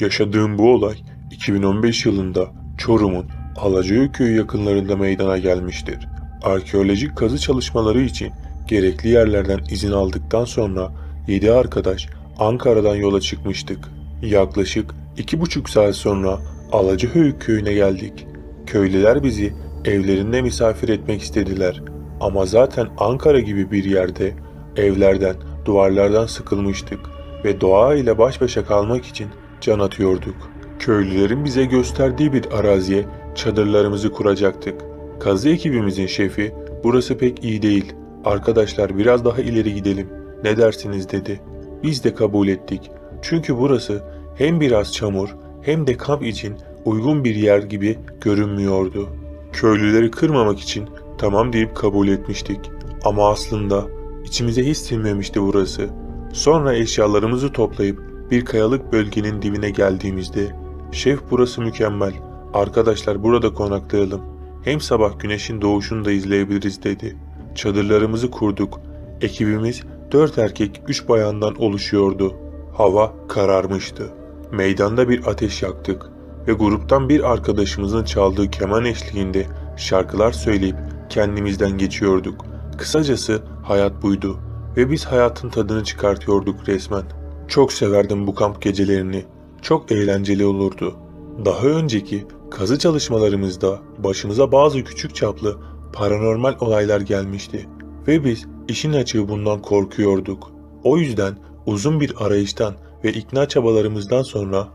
Yaşadığım bu olay 2015 yılında Çorum'un Alacağı köyü yakınlarında meydana gelmiştir. Arkeolojik kazı çalışmaları için gerekli yerlerden izin aldıktan sonra 7 arkadaş Ankara'dan yola çıkmıştık. Yaklaşık 2,5 saat sonra Alacahöyük köyüne geldik. Köylüler bizi evlerinde misafir etmek istediler. Ama zaten Ankara gibi bir yerde evlerden, duvarlardan sıkılmıştık ve doğa ile baş başa kalmak için can atıyorduk. Köylülerin bize gösterdiği bir araziye çadırlarımızı kuracaktık. Kazı ekibimizin şefi, burası pek iyi değil. Arkadaşlar biraz daha ileri gidelim. Ne dersiniz dedi. Biz de kabul ettik. Çünkü burası hem biraz çamur hem de kamp için uygun bir yer gibi görünmüyordu. Köylüleri kırmamak için tamam deyip kabul etmiştik. Ama aslında içimize hiç sinmemişti burası. Sonra eşyalarımızı toplayıp bir kayalık bölgenin dibine geldiğimizde şef burası mükemmel. Arkadaşlar burada konaklayalım. Hem sabah güneşin doğuşunu da izleyebiliriz dedi. Çadırlarımızı kurduk. Ekibimiz dört erkek üç bayandan oluşuyordu. Hava kararmıştı. Meydanda bir ateş yaktık ve gruptan bir arkadaşımızın çaldığı keman eşliğinde şarkılar söyleyip kendimizden geçiyorduk. Kısacası hayat buydu ve biz hayatın tadını çıkartıyorduk resmen. Çok severdim bu kamp gecelerini. Çok eğlenceli olurdu. Daha önceki kazı çalışmalarımızda başımıza bazı küçük çaplı paranormal olaylar gelmişti ve biz işin açığı bundan korkuyorduk. O yüzden uzun bir arayıştan ve ikna çabalarımızdan sonra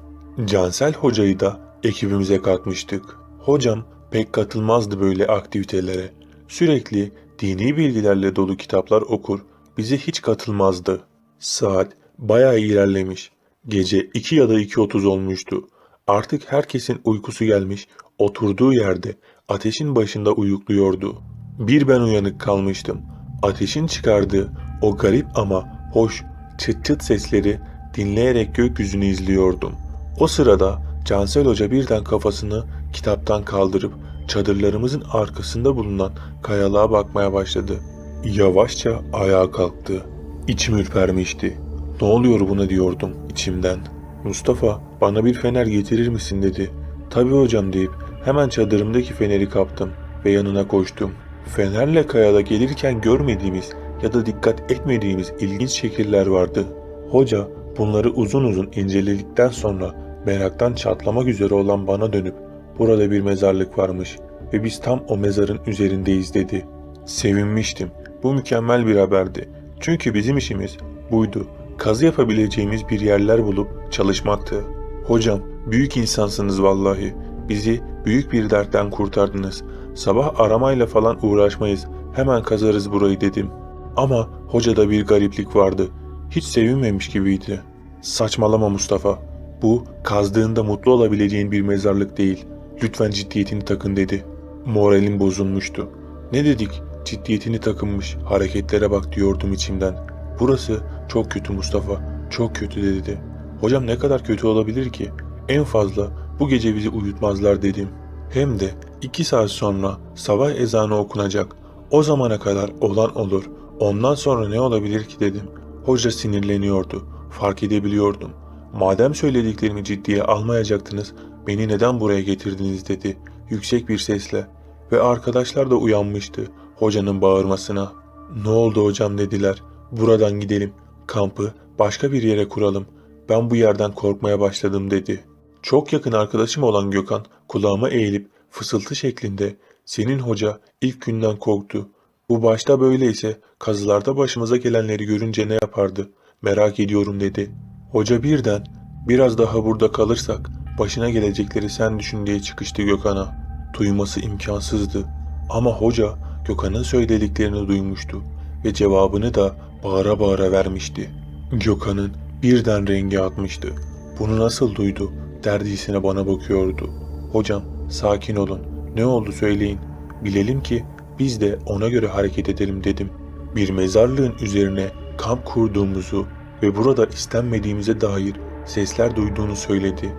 Cansel hocayı da ekibimize katmıştık. Hocam pek katılmazdı böyle aktivitelere. Sürekli dini bilgilerle dolu kitaplar okur, bize hiç katılmazdı. Saat bayağı ilerlemiş. Gece 2 ya da 2.30 olmuştu. Artık herkesin uykusu gelmiş, oturduğu yerde ateşin başında uyukluyordu. Bir ben uyanık kalmıştım. Ateşin çıkardığı o garip ama hoş çıt çıt sesleri dinleyerek gökyüzünü izliyordum. O sırada Cansel Hoca birden kafasını kitaptan kaldırıp çadırlarımızın arkasında bulunan kayalığa bakmaya başladı. Yavaşça ayağa kalktı. İçim ürpermişti. Ne oluyor buna diyordum içimden. Mustafa bana bir fener getirir misin dedi. Tabii hocam deyip hemen çadırımdaki feneri kaptım ve yanına koştum. Fenerle kayada gelirken görmediğimiz ya da dikkat etmediğimiz ilginç şekiller vardı. Hoca bunları uzun uzun inceledikten sonra meraktan çatlamak üzere olan bana dönüp burada bir mezarlık varmış ve biz tam o mezarın üzerindeyiz dedi. Sevinmiştim. Bu mükemmel bir haberdi. Çünkü bizim işimiz buydu. Kazı yapabileceğimiz bir yerler bulup çalışmaktı. Hocam büyük insansınız vallahi. Bizi büyük bir dertten kurtardınız. Sabah aramayla falan uğraşmayız. Hemen kazarız burayı dedim. Ama hocada bir gariplik vardı. Hiç sevinmemiş gibiydi. Saçmalama Mustafa. Bu kazdığında mutlu olabileceğin bir mezarlık değil. Lütfen ciddiyetini takın dedi. Moralim bozulmuştu. Ne dedik? Ciddiyetini takınmış. Hareketlere bak diyordum içimden. Burası çok kötü Mustafa. Çok kötü dedi. Hocam ne kadar kötü olabilir ki? En fazla bu gece bizi uyutmazlar dedim. Hem de iki saat sonra sabah ezanı okunacak. O zamana kadar olan olur. Ondan sonra ne olabilir ki dedim. Hoca sinirleniyordu. Fark edebiliyordum. Madem söylediklerimi ciddiye almayacaktınız, beni neden buraya getirdiniz dedi yüksek bir sesle. Ve arkadaşlar da uyanmıştı hocanın bağırmasına. Ne oldu hocam dediler. Buradan gidelim. Kampı başka bir yere kuralım. Ben bu yerden korkmaya başladım dedi. Çok yakın arkadaşım olan Gökhan kulağıma eğilip fısıltı şeklinde senin hoca ilk günden korktu. Bu başta böyleyse kazılarda başımıza gelenleri görünce ne yapardı? Merak ediyorum dedi. Hoca birden biraz daha burada kalırsak başına gelecekleri sen düşün diye çıkıştı Gökhan'a. Duyması imkansızdı. Ama hoca Gökhan'ın söylediklerini duymuştu ve cevabını da bağıra bağıra vermişti. Gökhan'ın birden rengi atmıştı. Bunu nasıl duydu? Derdisine bana bakıyordu. Hocam sakin olun. Ne oldu söyleyin. Bilelim ki biz de ona göre hareket edelim dedim. Bir mezarlığın üzerine kamp kurduğumuzu ve burada istenmediğimize dair sesler duyduğunu söyledi.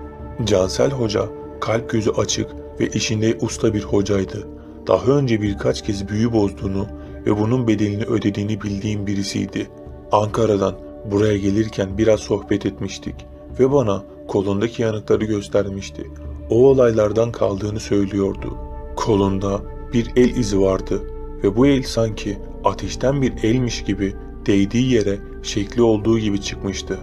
Cansel Hoca kalp gözü açık ve işinde usta bir hocaydı. Daha önce birkaç kez büyü bozduğunu ve bunun bedelini ödediğini bildiğim birisiydi. Ankara'dan buraya gelirken biraz sohbet etmiştik ve bana kolundaki yanıkları göstermişti. O olaylardan kaldığını söylüyordu. Kolunda bir el izi vardı ve bu el sanki ateşten bir elmiş gibi değdiği yere şekli olduğu gibi çıkmıştı.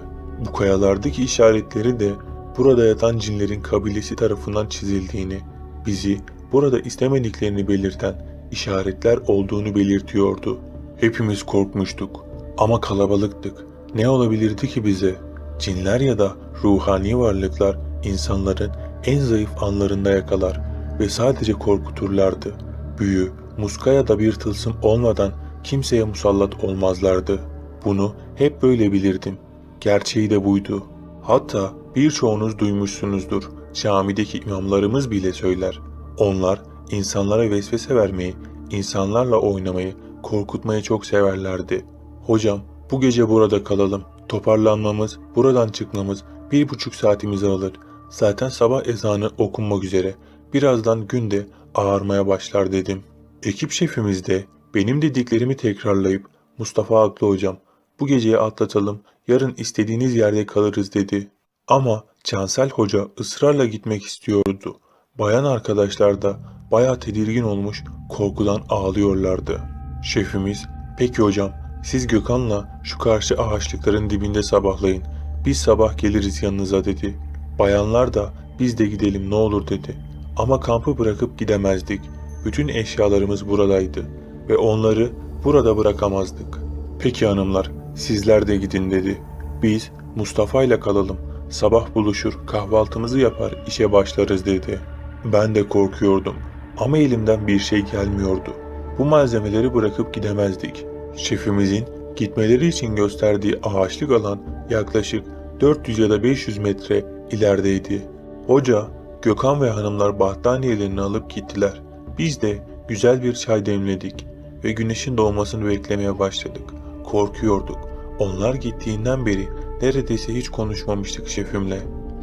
Bu kayalardaki işaretleri de burada yatan cinlerin kabilesi tarafından çizildiğini, bizi burada istemediklerini belirten işaretler olduğunu belirtiyordu. Hepimiz korkmuştuk ama kalabalıktık. Ne olabilirdi ki bize? Cinler ya da ruhani varlıklar insanların en zayıf anlarında yakalar ve sadece korkuturlardı. Büyü, muska ya da bir tılsım olmadan kimseye musallat olmazlardı. Bunu hep böyle bilirdim. Gerçeği de buydu. Hatta birçoğunuz duymuşsunuzdur. Camideki imamlarımız bile söyler. Onlar insanlara vesvese vermeyi, insanlarla oynamayı, korkutmayı çok severlerdi. Hocam bu gece burada kalalım. Toparlanmamız, buradan çıkmamız bir buçuk saatimizi alır. Zaten sabah ezanı okunmak üzere. Birazdan gün de ağarmaya başlar dedim. Ekip şefimiz de benim dediklerimi tekrarlayıp Mustafa haklı hocam. Bu geceyi atlatalım. Yarın istediğiniz yerde kalırız dedi. Ama Cansel Hoca ısrarla gitmek istiyordu. Bayan arkadaşlar da bayağı tedirgin olmuş, korkudan ağlıyorlardı. Şefimiz, peki hocam, siz Gökhan'la şu karşı ağaçlıkların dibinde sabahlayın. Biz sabah geliriz yanınıza dedi. Bayanlar da biz de gidelim ne olur dedi. Ama kampı bırakıp gidemezdik. Bütün eşyalarımız buradaydı ve onları burada bırakamazdık. Peki hanımlar, sizler de gidin dedi. Biz Mustafa ile kalalım. Sabah buluşur, kahvaltımızı yapar, işe başlarız dedi. Ben de korkuyordum ama elimden bir şey gelmiyordu. Bu malzemeleri bırakıp gidemezdik. Şefimizin gitmeleri için gösterdiği ağaçlık alan yaklaşık 400 ya da 500 metre ilerideydi. Hoca, Gökhan ve hanımlar battaniyelerini alıp gittiler. Biz de güzel bir çay demledik ve güneşin doğmasını beklemeye başladık. Korkuyorduk. Onlar gittiğinden beri neredeyse hiç konuşmamıştık şefimle.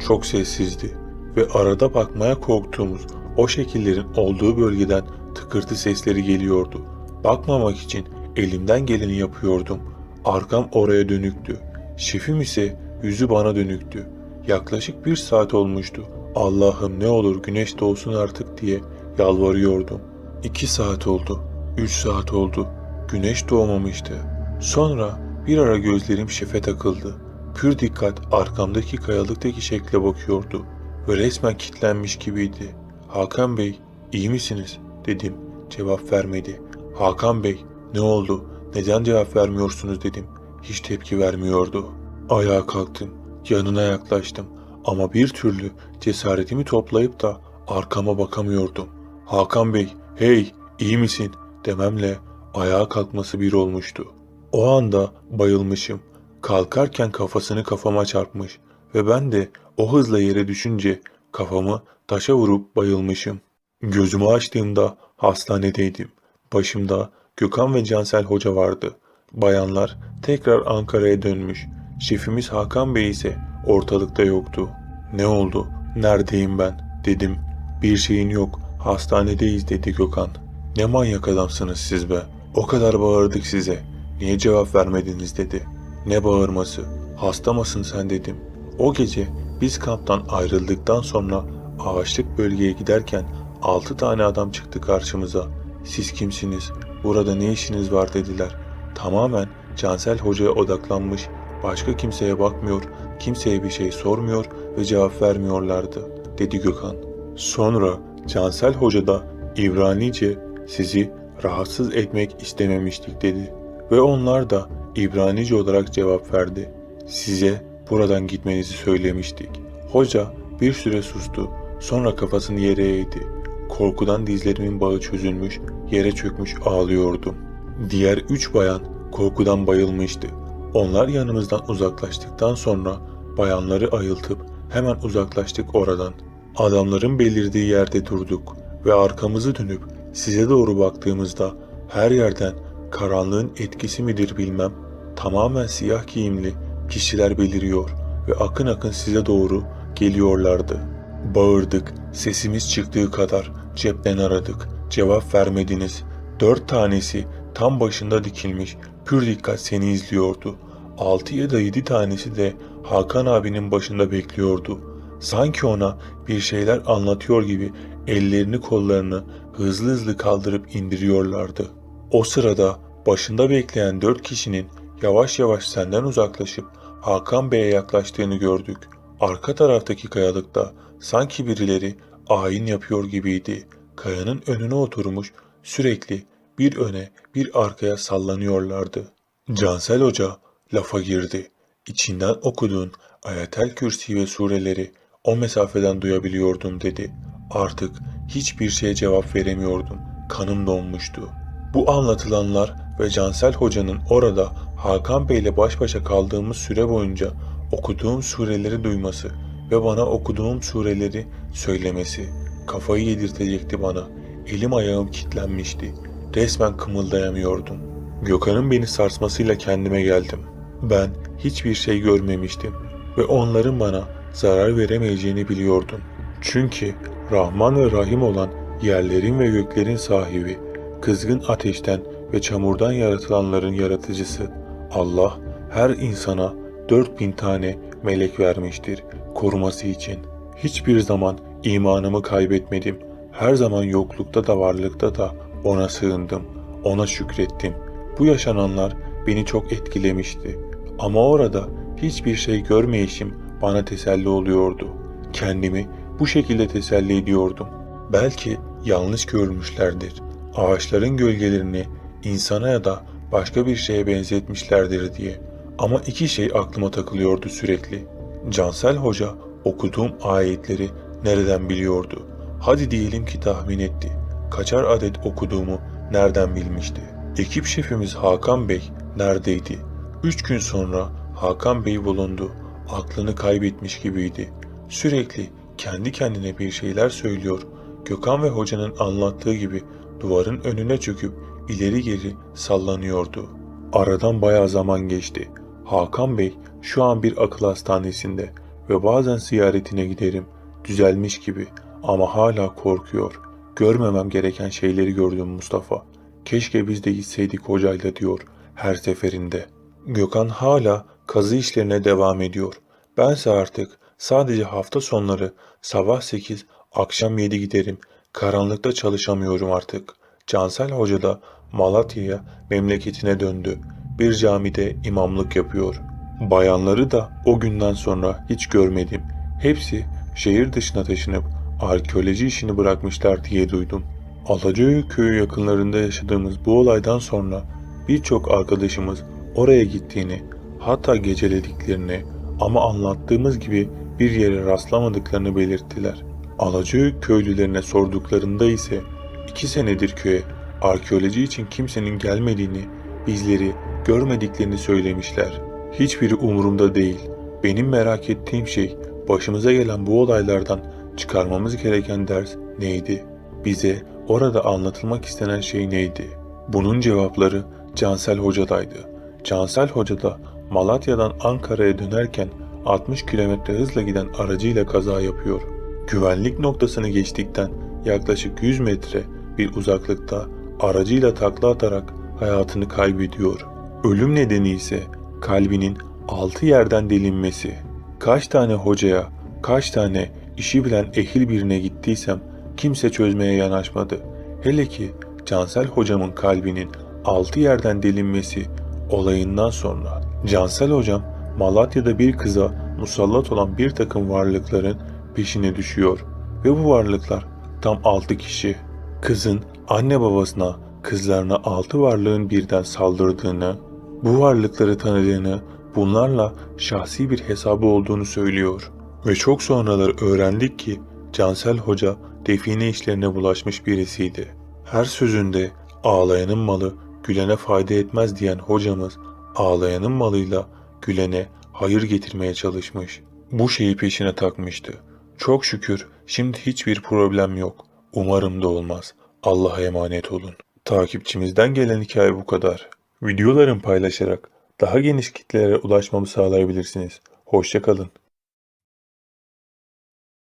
Çok sessizdi ve arada bakmaya korktuğumuz o şekillerin olduğu bölgeden tıkırtı sesleri geliyordu. Bakmamak için elimden geleni yapıyordum. Arkam oraya dönüktü. Şefim ise yüzü bana dönüktü. Yaklaşık bir saat olmuştu. Allah'ım ne olur güneş doğsun artık diye yalvarıyordum. İki saat oldu. Üç saat oldu. Güneş doğmamıştı. Sonra bir ara gözlerim şefe takıldı. Pür dikkat arkamdaki kayalıktaki şekle bakıyordu ve resmen kilitlenmiş gibiydi. Hakan Bey, iyi misiniz? dedim. Cevap vermedi. Hakan Bey, ne oldu? Neden cevap vermiyorsunuz dedim. Hiç tepki vermiyordu. Ayağa kalktım. Yanına yaklaştım. Ama bir türlü cesaretimi toplayıp da arkama bakamıyordum. Hakan Bey, hey, iyi misin? dememle ayağa kalkması bir olmuştu. O anda bayılmışım. Kalkarken kafasını kafama çarpmış ve ben de o hızla yere düşünce kafamı taşa vurup bayılmışım. Gözümü açtığımda hastanedeydim. Başımda Gökhan ve Cansel Hoca vardı. Bayanlar tekrar Ankara'ya dönmüş. Şefimiz Hakan Bey ise ortalıkta yoktu. Ne oldu? Neredeyim ben? dedim. Bir şeyin yok. Hastanedeyiz dedi Gökhan. Ne manyak adamsınız siz be. O kadar bağırdık size. Niye cevap vermediniz dedi. Ne bağırması? Hasta mısın sen dedim. O gece biz kamptan ayrıldıktan sonra ağaçlık bölgeye giderken altı tane adam çıktı karşımıza. Siz kimsiniz? Burada ne işiniz var dediler. Tamamen Cansel Hoca'ya odaklanmış, başka kimseye bakmıyor, kimseye bir şey sormuyor ve cevap vermiyorlardı, dedi Gökhan. Sonra Cansel Hoca da İbranice sizi rahatsız etmek istememiştik dedi. Ve onlar da İbranice olarak cevap verdi. Size buradan gitmenizi söylemiştik. Hoca bir süre sustu. Sonra kafasını yere eğdi. Korkudan dizlerimin bağı çözülmüş, yere çökmüş ağlıyordum. Diğer üç bayan korkudan bayılmıştı. Onlar yanımızdan uzaklaştıktan sonra bayanları ayıltıp hemen uzaklaştık oradan. Adamların belirdiği yerde durduk ve arkamızı dönüp size doğru baktığımızda her yerden karanlığın etkisi midir bilmem tamamen siyah giyimli kişiler beliriyor ve akın akın size doğru geliyorlardı. Bağırdık, sesimiz çıktığı kadar cepten aradık. Cevap vermediniz. Dört tanesi tam başında dikilmiş, pür dikkat seni izliyordu. Altı ya da yedi tanesi de Hakan abinin başında bekliyordu. Sanki ona bir şeyler anlatıyor gibi ellerini kollarını hızlı hızlı kaldırıp indiriyorlardı. O sırada başında bekleyen dört kişinin yavaş yavaş senden uzaklaşıp Hakan Bey'e yaklaştığını gördük. Arka taraftaki kayalıkta sanki birileri ayin yapıyor gibiydi. Kayanın önüne oturmuş sürekli bir öne bir arkaya sallanıyorlardı. Cansel Hoca lafa girdi. İçinden okuduğun ayetel kürsi ve sureleri o mesafeden duyabiliyordum dedi. Artık hiçbir şeye cevap veremiyordum. Kanım donmuştu. Bu anlatılanlar ve Cansel Hoca'nın orada Hakan Bey ile baş başa kaldığımız süre boyunca okuduğum sureleri duyması ve bana okuduğum sureleri söylemesi kafayı yedirtecekti bana. Elim ayağım kilitlenmişti. Resmen kımıldayamıyordum. Gökhan'ın beni sarsmasıyla kendime geldim. Ben hiçbir şey görmemiştim ve onların bana zarar veremeyeceğini biliyordum. Çünkü Rahman ve Rahim olan yerlerin ve göklerin sahibi, kızgın ateşten ve çamurdan yaratılanların yaratıcısı Allah her insana 4000 tane melek vermiştir koruması için. Hiçbir zaman imanımı kaybetmedim. Her zaman yoklukta da varlıkta da ona sığındım. Ona şükrettim. Bu yaşananlar beni çok etkilemişti. Ama orada hiçbir şey görmeyişim bana teselli oluyordu. Kendimi bu şekilde teselli ediyordum. Belki yanlış görmüşlerdir. Ağaçların gölgelerini insana ya da başka bir şeye benzetmişlerdir diye. Ama iki şey aklıma takılıyordu sürekli. Cansel Hoca okuduğum ayetleri nereden biliyordu? Hadi diyelim ki tahmin etti. Kaçar adet okuduğumu nereden bilmişti? Ekip şefimiz Hakan Bey neredeydi? Üç gün sonra Hakan Bey bulundu. Aklını kaybetmiş gibiydi. Sürekli kendi kendine bir şeyler söylüyor. Gökhan ve hocanın anlattığı gibi duvarın önüne çöküp ileri geri sallanıyordu. Aradan bayağı zaman geçti. Hakan Bey şu an bir akıl hastanesinde ve bazen ziyaretine giderim. Düzelmiş gibi ama hala korkuyor. Görmemem gereken şeyleri gördüm Mustafa. Keşke biz de gitseydik hocayla diyor her seferinde. Gökhan hala kazı işlerine devam ediyor. Bense artık sadece hafta sonları sabah 8, akşam 7 giderim. Karanlıkta çalışamıyorum artık. Cansel Hoca da Malatya'ya memleketine döndü. Bir camide imamlık yapıyor. Bayanları da o günden sonra hiç görmedim. Hepsi şehir dışına taşınıp arkeoloji işini bırakmışlar diye duydum. Alacıoğlu köyü yakınlarında yaşadığımız bu olaydan sonra birçok arkadaşımız oraya gittiğini, hatta gecelediklerini ama anlattığımız gibi bir yere rastlamadıklarını belirttiler. Alacıoğlu köylülerine sorduklarında ise iki senedir köye arkeoloji için kimsenin gelmediğini, bizleri görmediklerini söylemişler. Hiçbiri umurumda değil. Benim merak ettiğim şey başımıza gelen bu olaylardan çıkarmamız gereken ders neydi? Bize orada anlatılmak istenen şey neydi? Bunun cevapları Cansel Hoca'daydı. Cansel Hoca da Malatya'dan Ankara'ya dönerken 60 kilometre hızla giden aracıyla kaza yapıyor. Güvenlik noktasını geçtikten yaklaşık 100 metre bir uzaklıkta aracıyla takla atarak hayatını kaybediyor. Ölüm nedeni ise kalbinin altı yerden delinmesi. Kaç tane hocaya, kaç tane işi bilen ehil birine gittiysem kimse çözmeye yanaşmadı. Hele ki Cansel hocamın kalbinin altı yerden delinmesi olayından sonra. Cansel hocam Malatya'da bir kıza musallat olan bir takım varlıkların peşine düşüyor ve bu varlıklar tam altı kişi. Kızın anne babasına, kızlarına altı varlığın birden saldırdığını, bu varlıkları tanıdığını, bunlarla şahsi bir hesabı olduğunu söylüyor. Ve çok sonraları öğrendik ki Cansel Hoca define işlerine bulaşmış birisiydi. Her sözünde ağlayanın malı gülene fayda etmez diyen hocamız ağlayanın malıyla gülene hayır getirmeye çalışmış. Bu şeyi peşine takmıştı. Çok şükür şimdi hiçbir problem yok. Umarım da olmaz. Allah'a emanet olun. Takipçimizden gelen hikaye bu kadar. Videolarımı paylaşarak daha geniş kitlelere ulaşmamı sağlayabilirsiniz. Hoşçakalın.